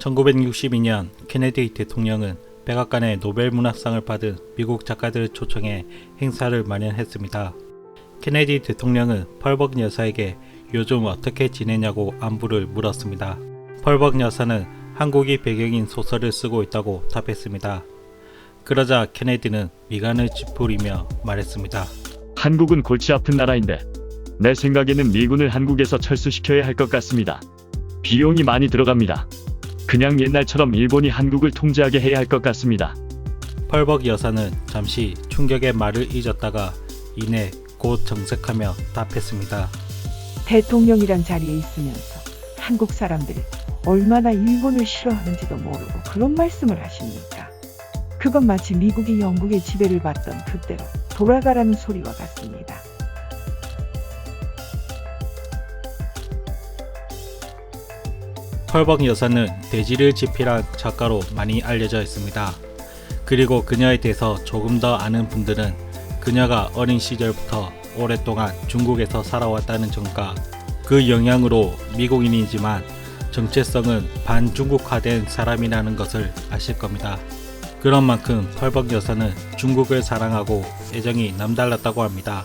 1962년 케네디 대통령은 백악관의 노벨 문학상을 받은 미국 작가들을 초청해 행사를 마련했습니다. 케네디 대통령은 펄벅 여사에게 요즘 어떻게 지내냐고 안부를 물었습니다. 펄벅 여사는 한국이 배경인 소설을 쓰고 있다고 답했습니다. 그러자 케네디는 미간을 찌푸리며 말했습니다. 한국은 골치 아픈 나라인데 내 생각에는 미군을 한국에서 철수시켜야 할 것 같습니다. 비용이 많이 들어갑니다. 그냥 옛날처럼 일본이 한국을 통제하게 해야 할 것 같습니다. 펄벅 여사는 잠시 충격의 말을 잊었다가 이내 곧 정색하며 답했습니다. 대통령이란 자리에 있으면서 한국 사람들이 얼마나 일본을 싫어하는지도 모르고 그런 말씀을 하십니까? 그건 마치 미국이 영국의 지배를 받던 그때로 돌아가라는 소리와 같습니다. 펄벅 여사는 대지를 지필한 작가로 많이 알려져 있습니다. 그리고 그녀에 대해서 조금 더 아는 분들은 그녀가 어린 시절부터 오랫동안 중국에서 살아왔다는 점과 그 영향으로 미국인이지만 정체성은 반중국화된 사람이라는 것을 아실 겁니다. 그런 만큼 펄벅 여사는 중국을 사랑하고 애정이 남달랐다고 합니다.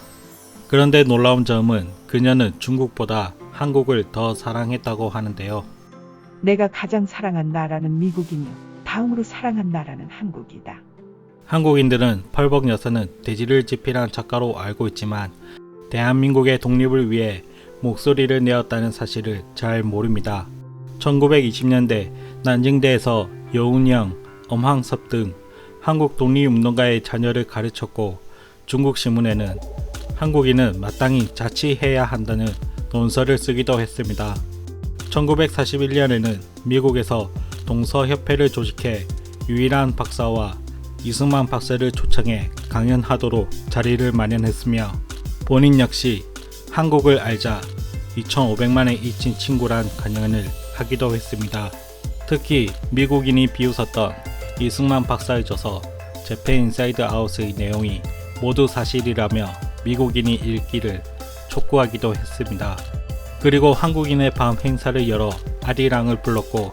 그런데 놀라운 점은 그녀는 중국보다 한국을 더 사랑했다고 하는데요. 내가 가장 사랑한 나라는 미국이며 다음으로 사랑한 나라는 한국이다. 한국인들은 펄벅 여사는 대지를 지필한 작가로 알고 있지만 대한민국의 독립을 위해 목소리를 내었다는 사실을 잘 모릅니다. 1920년대 난징대에서 여운형, 엄황섭 등 한국 독립운동가의 자녀를 가르쳤고 중국 신문에는 한국인은 마땅히 자치해야 한다는 논설을 쓰기도 했습니다. 1941년에는 미국에서 동서협회를 조직해 유일한 박사와 이승만 박사를 초청해 강연하도록 자리를 마련했으며 본인 역시 한국을 알자 2,500만의 잊힌 친구란 강연을 하기도 했습니다. 특히 미국인이 비웃었던 이승만 박사의 저서 재팬 인사이드 아웃의 내용이 모두 사실이라며 미국인이 읽기를 촉구하기도 했습니다. 그리고 한국인의 밤 행사를 열어 아리랑을 불렀고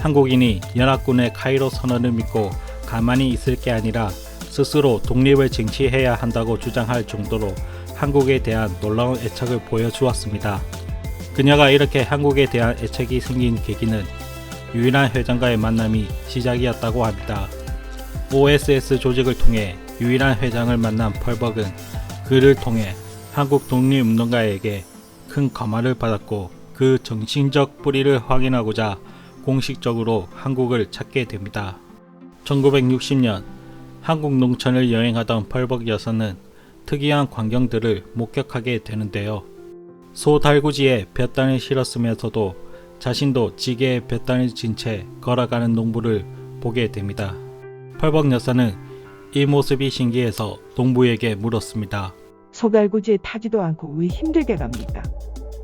한국인이 연합군의 카이로 선언을 믿고 가만히 있을 게 아니라 스스로 독립을 쟁취해야 한다고 주장할 정도로 한국에 대한 놀라운 애착을 보여주었습니다. 그녀가 이렇게 한국에 대한 애착이 생긴 계기는 유일한 회장과의 만남이 시작이었다고 합니다. OSS 조직을 통해 유일한 회장을 만난 펄벅은 그를 통해 한국 독립운동가에게 큰 감화를 받았고 그 정신적 뿌리를 확인하고자 공식적으로 한국을 찾게 됩니다. 1960년 한국 농촌을 여행하던 펄벅 여사는 특이한 광경들을 목격하게 되는데요. 소 달구지에 볕단을 실었으면서도 자신도 지게에 볕단을 진 채 걸어가는 농부를 보게 됩니다. 펄벅 여사는 이 모습이 신기해서 농부에게 물었습니다. 소달구지에 타지도 않고 왜 힘들게 갑니까?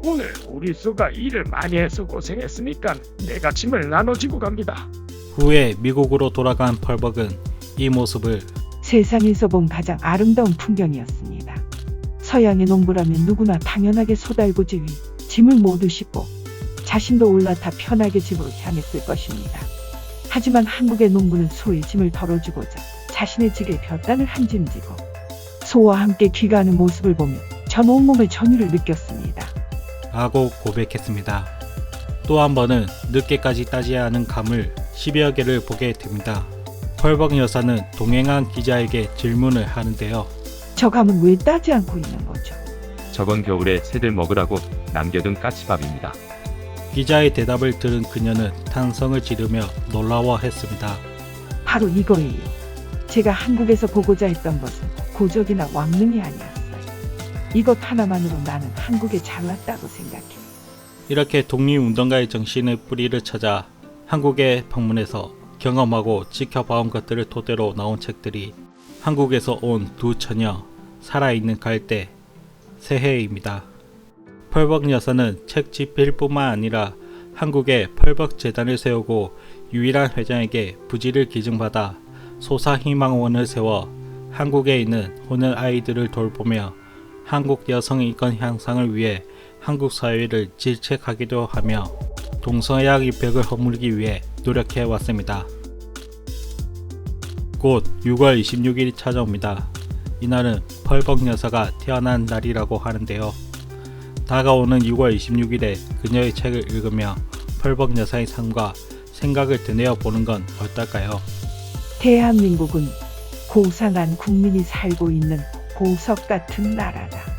오늘 우리 수가 일을 많이 해서 고생했으니까 내가 짐을 나눠지고 갑니다. 후에 미국으로 돌아간 펄벅은 이 모습을 세상에서 본 가장 아름다운 풍경이었습니다. 서양의 농부라면 누구나 당연하게 소달구지 위 짐을 모두 싣고 자신도 올라타 편하게 집으로 향했을 것입니다. 하지만 한국의 농부는 소의 짐을 덜어주고자 자신의 지게 볕단을 한 짐지고 소와 함께 귀가하는 모습을 보며 전 온몸의 전율을 느꼈습니다. 라고 고백했습니다. 또 한 번은 늦게까지 따지야 하는 감을 10여 개를 보게 됩니다. 펄벅 여사는 동행한 기자에게 질문을 하는데요. 저 감은 왜 따지 않고 있는 거죠? 저건 겨울에 새들 먹으라고 남겨둔 까치밥입니다. 기자의 대답을 들은 그녀는 탄성을 지르며 놀라워했습니다. 바로 이거예요. 제가 한국에서 보고자 했던 것은 고적이나 왕릉이 아니었어요. 이것 하나만으로 나는 한국에 잘 왔다고 생각해. 이렇게 독립운동가의 정신의 뿌리를 찾아 한국에 방문해서 경험하고 지켜봐온 것들을 토대로 나온 책들이 한국에서 온 두 처녀, 살아있는 갈대, 새해입니다. 펄벅 여사는 책 집필뿐만 아니라 한국에 펄벅 재단을 세우고 유일한 회장에게 부지를 기증받아 소사희망원을 세워 한국에 있는 혼혈 아이들을 돌보며 한국 여성 인권 향상을 위해 한국 사회를 질책하기도 하며 동서양 입벽을 허물기 위해 노력해 왔습니다. 곧 6월 26일이 찾아옵니다. 이날은 펄벅 여사가 태어난 날이라고 하는데요. 다가오는 6월 26일에 그녀의 책을 읽으며 펄벅 여사의 삶과 생각을 되뇌어 보는 건 어떨까요? 대한민국은 고상한 국민이 살고 있는 보석 같은 나라다.